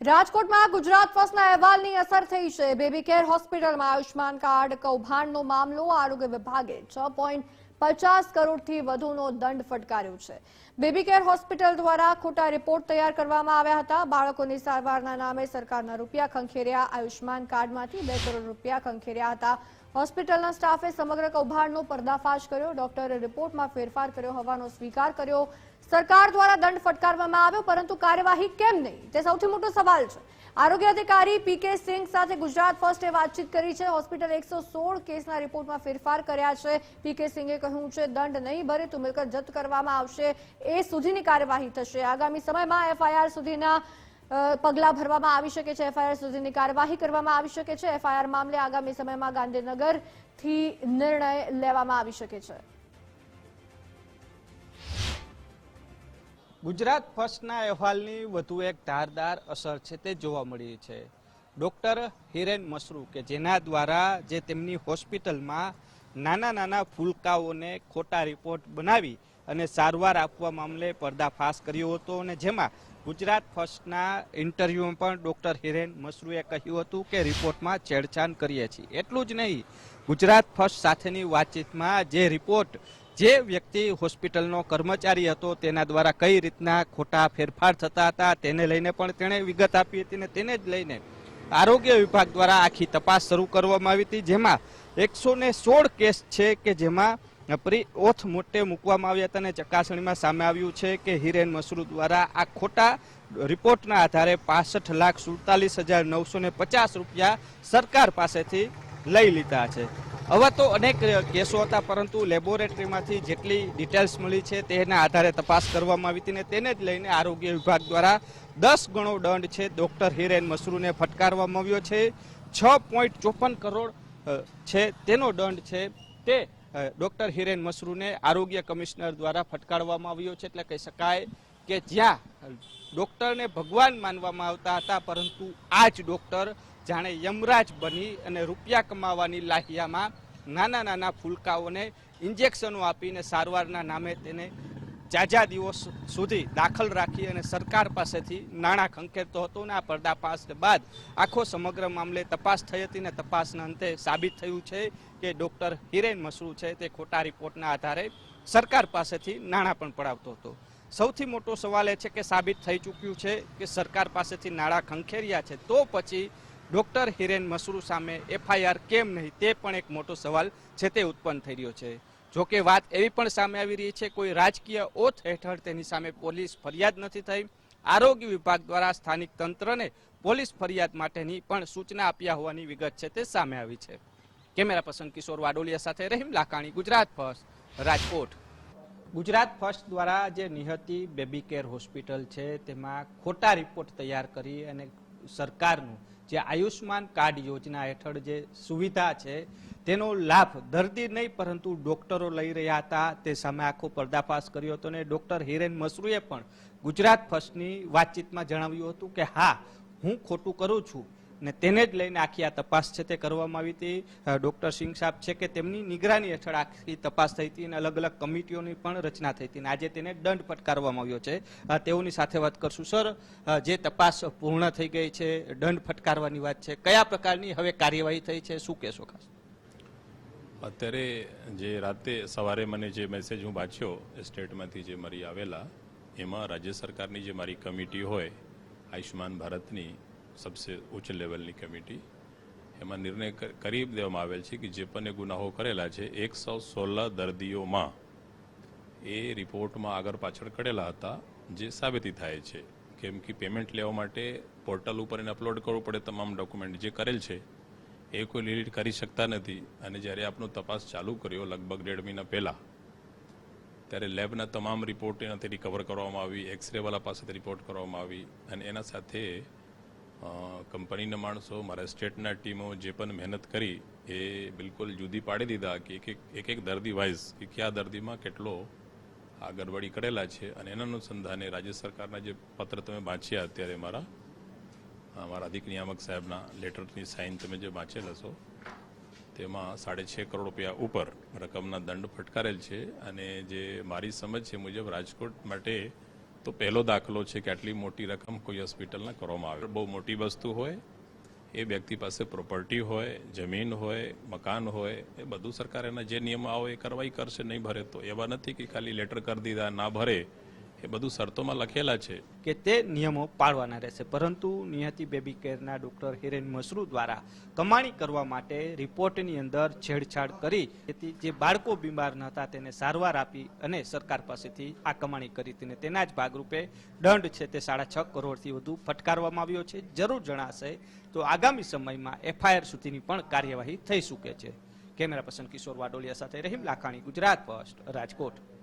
રાજકોટમાં ગુજરાત ફર્સ્ટના અહેવાલની અસર થઈ છે. બેબી કેર હોસ્પિટલમાં આયુષ્માન કાર્ડ કૌભાંડનો મામલો આરોગ્ય વિભાગે છ પોઈન્ટ પચાસ કરોડથી વધુનો દંડ ફટકાર્યો છે. બેબી કેર હોસ્પિટલ દ્વારા ખોટા રિપોર્ટ તૈયાર કરવામાં આવ્યા હતા. બાળકોની સારવારના નામે સરકારના રૂપિયા ખંખેર્યા. આયુષ્માન કાર્ડમાંથી બે કરોડ રૂપિયા ખંખેર્યા હતા. હોસ્પિટલના સ્ટાફે સમગ્ર કૌભાંડનો પર્દાફાશ કર્યો. ડોક્ટરે રિપોર્ટમાં ફેરફાર કર્યો હોવાનો સ્વીકાર કર્યો. સરકાર દ્વારા દંડ ફટકારવામાં આવ્યો, પરંતુ કાર્યવાહી કેમ નહીં? તે સૌથી મોટો સવાલ છે. આરોગ્ય અધિકારી પીકે સિંઘ સાથે ગુજરાત ફર્સ્ટે વાતચીત કરી છે. હોસ્પિટલ એકસો સોળ કેસના રિપોર્ટમાં ફેરફાર કર્યા છે. પીકે સિંઘે કહ્યું છે, દંડ નહીં ભરે, તો મિલકત જપ્ત કરવામાં આવશે. એ સુધીની કાર્યવાહી થશે. આગામી સમયમાં એફઆઈઆર સુધીના પગલાં ભરવામાં આવી શકે છે. એફઆઈઆર સુધીની કાર્યવાહી કરવામાં આવી શકે છે. એફઆઈઆર મામલે આગામી સમયમાં ગાંધીનગરથી નિર્ણય લેવામાં આવી શકે છે. ગુજરાત ફર્સ્ટના અહેવાલની વધુ એક ધારદાર અસર છે તે જોવા મળી છે. ડોક્ટર હિરેન મસરૂ કે જેના દ્વારા જે તેમની હોસ્પિટલમાં નાના નાના ફૂલકાઓને ખોટા રિપોર્ટ બનાવી અને સારવાર આપવા મામલે પર્દાફાશ કર્યો હતો અને જેમાં ગુજરાત ફર્સ્ટના ઇન્ટરવ્યુમાં પણ ડોક્ટર હિરેન મસરૂએ કહ્યું હતું કે રિપોર્ટમાં છેડછાડ કરીએ છીએ. એટલું જ નહીં, ગુજરાત ફર્સ્ટ સાથેની વાતચીતમાં જે રિપોર્ટ જે વ્યક્તિ હોસ્પિટલનો કર્મચારી હતો તેના દ્વારા કઈ રીતના ખોટા ફેરફાર થતા હતા તેને લઈને પણ તેણે વિગત આપી હતી ને તેને જ લઈને આરોગ્ય વિભાગ દ્વારા આખી તપાસ શરૂ કરવામાં આવી હતી, જેમાં એકસો સોળ કેસ છે કે જેમાં ઓથ મોટે મૂકવામાં આવ્યા હતા અને ચકાસણીમાં સામે આવ્યું છે કે હિરેન મસરૂ દ્વારા આ ખોટા રિપોર્ટના આધારે પાસઠ લાખ સુડતાલીસ હજાર નવસો ને પચાસ રૂપિયા સરકાર પાસેથી લઈ લીધા છે. હવે તો અનેક કેસો હતા, પરંતુ લેબોરેટરીમાંથી જેટલી ડિટેલ્સ મળી છે તેના આધારે તપાસ કરવામાં આવી હતી ને તેને જ લઈને આરોગ્ય વિભાગ દ્વારા દસ ગણો દંડ છે ડોક્ટર હિરેન મસરૂને ફટકારવામાં આવ્યો છે. છ પોઈન્ટ ચોપન કરોડ છે તેનો દંડ છે તે ડોક્ટર હિરેન મસરૂને આરોગ્ય કમિશનર દ્વારા ફટકારવામાં આવ્યો છે એટલે કહી શકાય કે જ્યાં ડોક્ટરને ભગવાન માનવામાં આવતા હતા, પરંતુ આ જ ડોક્ટર જાણે યમરાજ બની અને રૂપિયા કમાવાની લાહિયામાં નાના નાના ફૂલકાઓને ઇન્જેક્શનો આપીને સારવારના નામે તેને જાજા દિવસ સુધી દાખલ રાખી અને સરકાર પાસેથી નાણાં ખંખેરતો હતો અને આ પર્દાફાશ બાદ આખો સમગ્ર મામલે તપાસ થઈ હતી અને તપાસના અંતે સાબિત થયું છે કે ડૉક્ટર હિરેન મસરૂ છે તે ખોટા રિપોર્ટના આધારે સરકાર પાસેથી નાણાં પણ પડાવતો હતો. સૌથી મોટો સવાલ એ છે કે સાબિત થઈ ચૂક્યું છે કે સરકાર પાસેથી નાણાં ખંખેર્યા છે તો પછી ડૉક્ટર હિરેન મસરૂ સામે એફઆઈઆર કેમ નહીં તે પણ એક મોટો સવાલ છે તે ઉત્પન્ન થઈ રહ્યો છે. જો કે વાત એવી પણ સામે આવી રહી છે, કોઈ રાજકીય ઓથ હેઠળ તેની સામે પોલીસ ફરિયાદ નથી થઈ. આરોગ્ય વિભાગ દ્વારા સ્થાનિક તંત્રને પોલીસ ફરિયાદ માટેની પણ સૂચના આપ્યા હોવાની વિગત છે, તે સામે આવી છે. કેમેરા પસંદ કિશોર વાડોલિયા સાથે રહીમ લાકાણી, ગુજરાત ફર્સ્ટ, રાજકોટ. ગુજરાત ફર્સ્ટ દ્વારા જે નિહતી બેબી કેર હોસ્પિટલ છે, તેમાં ખોટા રિપોર્ટ તૈયાર કરી અને સરકારનું જે આયુષ્માન કાર્ડ યોજના હેઠળ જે સુવિધા છે, તેનો લાભ દર્દી નહીં, પરંતુ ડોક્ટરો લઈ રહ્યા હતા. તે સામે આખો પર્દાફાશ કર્યો હતો અને ડોક્ટર હિરેન મસરૂએ પણ ગુજરાત ફર્સ્ટની વાતચીતમાં જણાવ્યું હતું કે, હા, હું ખોટું કરું છું. ને તેને જ લઈને આખી આ તપાસ છે તે કરવામાં આવી હતી. ડૉક્ટર સિંઘ સિંહ સાહેબ છે કે તેમની નિગરાની હેઠળ આખી તપાસ થઈ હતી અને અલગ અલગ કમિટીઓની પણ રચના થઈ હતી. અને આજે તેને દંડ ફટકારવામાં આવ્યો છે. તેઓની સાથે વાત કરશું, સર. જે તપાસ પૂર્ણ થઈ ગઈ છે, દંડ ફટકારવાની વાત છે, કયા પ્રકારની હવે કાર્યવાહી થઈ છે, શું કહેશો ખાસ? અત્યારે જે રાતે સવારે મને જે મેસેજ હું વાંચ્યો, સ્ટેટમાંથી જે મારી આવેલા, એમાં રાજ્ય સરકારની જે મારી કમિટી હોય, આયુષ્યમાન ભારતની સબસે ઉચ્ચ લેવલની કમિટી. એમાં નિર્ણય કરી દેવામાં આવેલ છે કે જે પણ એ ગુનાહો કરેલા છે, એકસો સોળ દર્દીઓમાં એ રિપોર્ટમાં આગળ પાછળ કરેલા હતા, જે સાબિતી થાય છે. કેમ કે પેમેન્ટ લેવા માટે પોર્ટલ ઉપર એને અપલોડ કરવું પડે તમામ ડોક્યુમેન્ટ જે કરેલ છે, એ કોઈ ડિલીટ કરી શકતા નથી. અને જ્યારે આપણો તપાસ ચાલુ કર્યો લગભગ દેઢ મહિના પહેલાં, ત્યારે લેબના તમામ રિપોર્ટ એનાથી રિકવર કરવામાં આવી એક્સરેવાળા પાસેથી રિપોર્ટ કરવામાં આવી અને એના સાથે કંપનીના માણસો, મારા સ્ટેટના ટીમો જે પણ મહેનત કરી, એ બિલકુલ જુદી પાડી દીધા કે એક એક એક એક દર્દી વાઇઝ કે કયા દર્દીમાં કેટલો આ ગડબડી કરેલા છે અને એના અનુસંધાને રાજ્ય સરકારના જે પત્ર તમે વાંચ્યા અત્યારે મારા અમારા અધિક નિયામક સાહેબના લેટરની સાઇન તમે જે વાંચેલ હશો તેમાં સાડે છ કરોડ રૂપિયા ઉપર રકમના દંડ ફટકારેલ છે અને જે મારી સમજ છે મુજબ રાજકોટ માટે તો પહેલો દાખલો છે કે આટલી મોટી રકમ કોઈ હોસ્પિટલને કરવામાં આવે. બહુ મોટી વસ્તુ હોય, એ વ્યક્તિ પાસે પ્રોપર્ટી હોય, જમીન હોય, મકાન હોય, એ બધું સરકાર એના જે નિયમો આવે એ કરવાઈ કરશે, નહીં ભરે તો. એવા નથી કે ખાલી લેટર કરી દીધા, ના ભરે. એ બધું શરતોમાં લખેલા છે. કે તે નિયમો પાળવાના રહેશે. પરંતુ નિયતિ બેબી કેરના ડોક્ટર હિરેન મસરૂ દ્વારા કમાણી કરવા માટે રિપોર્ટની અંદર છેડછાડ કરી તેથી જે બાળકો બીમાર ન હતા તેને સારવાર આપી અને સરકાર પાસેથી આ કમાણી કરી હતી તેના જ ભાગરૂપે દંડ છે તે સાડા છ કરોડથી વધુ ફટકારવામાં આવ્યો છે. જરૂર જણાશે તો આગામી સમયમાં એફઆઈઆર સુધીની પણ કાર્યવાહી થઈ શકે છે. કેમેરા પર્સન કિશોર વાડોલિયા સાથે રહીમ લાખાણી, ગુજરાત ફર્સ્ટ, રાજકોટ.